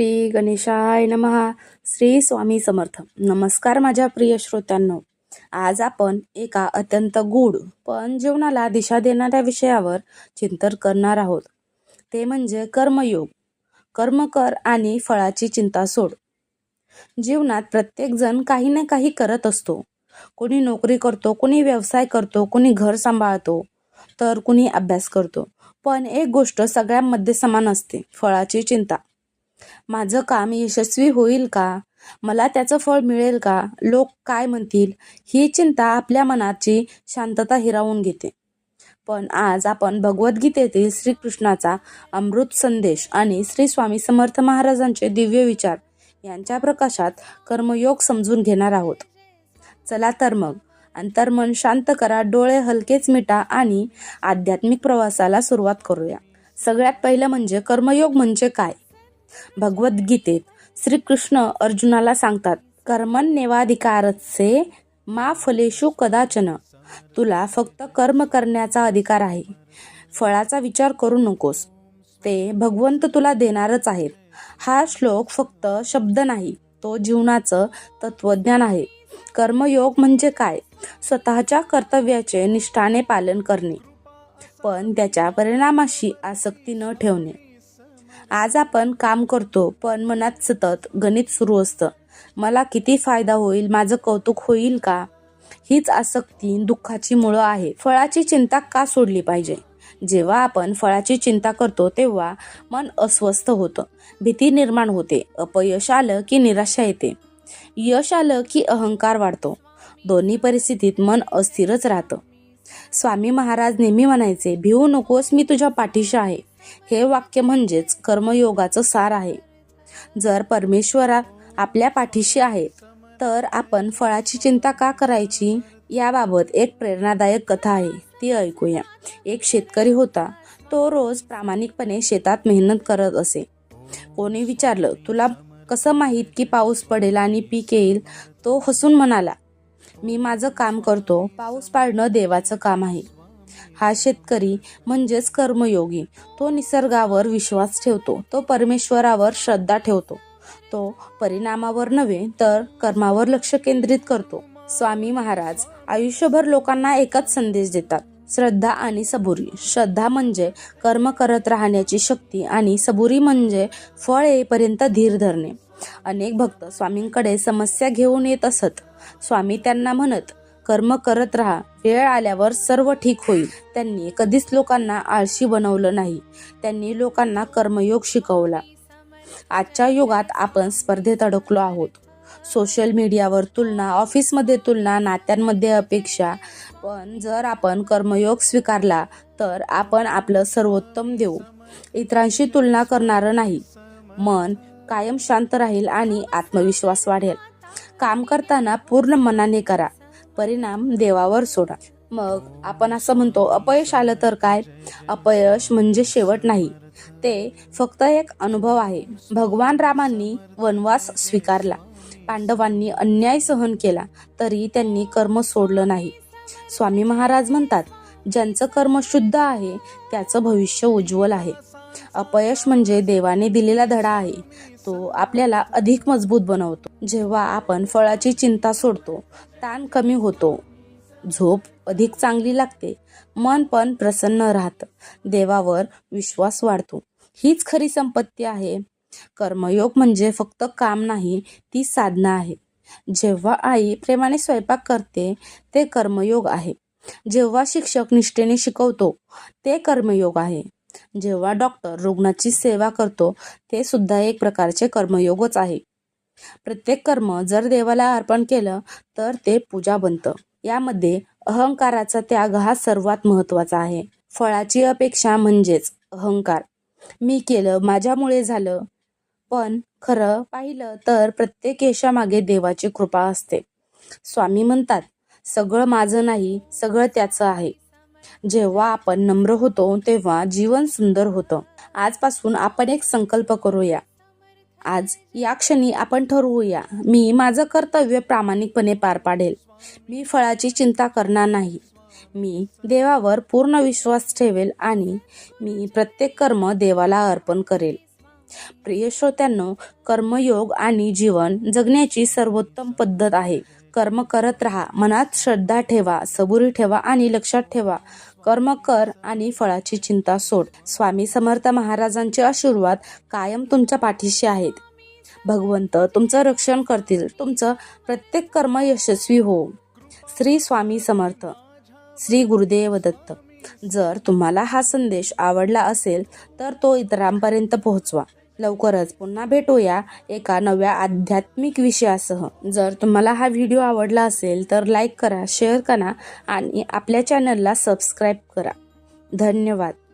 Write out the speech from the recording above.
श्री गणेशाय नमहा श्री स्वामी समर्थ. नमस्कार माझ्या प्रिय श्रोत्यांनो. आज आपण एका अत्यंत गूढ पण जीवनाला दिशा देणाऱ्या विषयावर चिंतन करणार आहोत. ते म्हणजे कर्मयोग. कर्म कर आणि फळाची चिंता सोड. जीवनात प्रत्येकजण काही ना काही करत असतो. कोणी नोकरी करतो कोणी व्यवसाय करतो कोणी घर सांभाळतो तर कुणी अभ्यास करतो. पण एक गोष्ट सगळ्यांमध्ये समान असते फळाची चिंता. माझं काम यशस्वी होईल का? मला त्याचं फळ मिळेल का? लोक काय म्हणतील? ही चिंता आपल्या मनाची शांतता हिरावून घेते. पण आज आपण भगवद्गीतेतील श्रीकृष्णाचा अमृत संदेश आणि श्री स्वामी समर्थ महाराजांचे दिव्य विचार यांच्या प्रकाशात कर्मयोग समजून घेणार आहोत. चला तर मग अंतर्मन शांत करा डोळे हलकेच मिटा आणि आध्यात्मिक प्रवासाला सुरुवात करूया. सगळ्यात पहिलं म्हणजे कर्मयोग म्हणजे काय? भगवद्गीतेत श्रीकृष्ण अर्जुनाला सांगतात कर्मन्यवाधिकारचे मा फलेशु कदाचन. तुला फक्त कर्म करण्याचा अधिकार आहे. फळाचा विचार करू नकोस. ते भगवंत तुला देणारच आहेत. हा श्लोक फक्त शब्द नाही तो जीवनाचं तत्वज्ञान आहे. कर्मयोग म्हणजे काय? स्वतःच्या कर्तव्याचे निष्ठाने पालन करणे. पण त्याच्या परिणामाशी आसक्ती न ठेवणे. आज आपण काम करतो पण मनात सतत गणित सुरू असतं. मला किती फायदा होईल? माझं कौतुक होईल का? हीच आसक्ती दुःखाची मुळं आहे. फळाची चिंता का सोडली पाहिजे? जेव्हा आपण फळाची चिंता करतो तेव्हा मन अस्वस्थ होतं. भीती निर्माण होते. अपयश आलं की निराशा येते. यश आलं की अहंकार वाढतो. दोन्ही परिस्थितीत मन अस्थिरच राहतं. स्वामी महाराज नेहमी म्हणायचे भिवू नकोस मी तुझ्या पाठीशी आहे. हे वाक्य म्हणजेच कर्मयोगाचं सार आहे. जर परमेश्वरा आपल्या पाठीशी आहेत तर आपण फळाची चिंता का करायची? याबाबत एक प्रेरणादायक कथा आहे ती ऐकूया. एक शेतकरी होता तो रोज प्रामाणिकपणे शेतात मेहनत करत असे. कोणी विचारलं तुला कसं माहीत की पाऊस पडेल आणि पीक येईल? तो हसून म्हणाला मी माझं काम करतो पाऊस पाडणं देवाचं काम आहे. हा शेतकरी म्हणजेच कर्मयोगी. तो निसर्गावर विश्वास ठेवतो. तो परमेश्वरावर श्रद्धा ठेवतो. तो परिणामावर नव्हे तर कर्मावर लक्ष केंद्रित करतो. स्वामी महाराज आयुष्यभर लोकांना एकच संदेश देतात. श्रद्धा आणि सबुरी. श्रद्धा म्हणजे कर्म करत राहण्याची शक्ती आणि सबुरी म्हणजे फळ येईपर्यंत धीर धरणे. अनेक भक्त स्वामींकडे समस्या घेऊन येत असत. स्वामी त्यांना म्हणत कर्म करत राहा. वेळ आल्यावर सर्व ठीक होईल. त्यांनी कधीच लोकांना आळशी बनवलं नाही. त्यांनी लोकांना कर्मयोग शिकवला. आजच्या युगात आपण स्पर्धेत अडकलो आहोत. सोशल मीडियावर तुलना ऑफिसमध्ये तुलना नात्यांमध्ये अपेक्षा. पण जर आपण कर्मयोग स्वीकारला तर आपण आपलं सर्वोत्तम देऊ. इतरांशी तुलना करणारं नाही. मन कायम शांत राहील आणि आत्मविश्वास वाढेल. काम करताना पूर्ण मनाने करा. परिणाम देवावर सोडा. मग आपण असं म्हणतो अपयश आलं तर काय? अपयश म्हणजे शेवट नाही. ते फक्त एक अनुभव आहे. भगवान रामांनी वनवास स्वीकारला. पांडवांनी अन्याय सहन केला तरी त्यांनी कर्म सोडलं नाही. स्वामी महाराज म्हणतात ज्यांचं कर्म शुद्ध आहे त्याचं भविष्य उज्ज्वल आहे. अपयश म्हणजे देवाने दिलेला धडा आहे. तो आपल्याला अधिक मजबूत बनवतो. जेव्हा आपण फळाची चिंता सोडतो ताण कमी होतो. झोप अधिक चांगली लागते. मन पण प्रसन्न राहतं. देवावर विश्वास वाढतो. हीच खरी संपत्ती आहे. कर्मयोग म्हणजे फक्त काम नाही ती साधना आहे. जेव्हा आई प्रेमाने स्वयंपाक करते ते कर्मयोग आहे. जेव्हा शिक्षक निष्ठेने शिकवतो ते कर्मयोग आहे. जेव्हा डॉक्टर रुग्णाची सेवा करतो ते सुद्धा एक प्रकारचे कर्मयोगच आहे. प्रत्येक कर्म जर देवाला अर्पण केलं तर ते पूजा बनतं. यामध्ये अहंकाराचा त्याग हा सर्वात महत्त्वाचा आहे. फळाची अपेक्षा म्हणजेच अहंकार. मी केलं माझ्यामुळे झालं. पण खरं पाहिलं तर प्रत्येक यशामागे देवाची कृपा असते. स्वामी म्हणतात सगळं माझं नाही सगळं त्याचं आहे. जेव्हा आपण नम्र होतो तेव्हा जीवन सुंदर होतं. आजपासून आपण एक संकल्प करूया. आज या क्षणी आपण ठरवूया मी माझं कर्तव्य प्रामाणिकपणे पार पाडेल. मी फळाची चिंता करणार नाही. मी देवावर पूर्ण विश्वास ठेवेल आणि मी प्रत्येक कर्म देवाला अर्पण करेल. प्रिय श्रोत्यांनो कर्मयोग आणि जीवन जगण्याची सर्वोत्तम पद्धत आहे. कर्म करत राहा मनात श्रद्धा ठेवा सबुरी ठेवा आणि लक्षात ठेवा. कर्म कर आणि फळाची चिंता सोड. स्वामी समर्थ महाराजांचे आशीर्वाद कायम तुमच्या पाठीशी आहेत. भगवंत तुमचं रक्षण करतील. तुमचं प्रत्येक कर्म यशस्वी हो. श्री स्वामी समर्थ. श्री गुरुदेव दत्त. जर तुम्हाला हा संदेश आवडला असेल तर तो इतरांपर्यंत पोहोचवा. लवकरच पुन्हा भेटूया एका नव्या आध्यात्मिक विषयासह. जर तुम्हाला हा व्हिडिओ आवडला असेल तर लाईक करा शेअर करा आणि आपल्या चॅनलला सबस्क्राईब करा. धन्यवाद.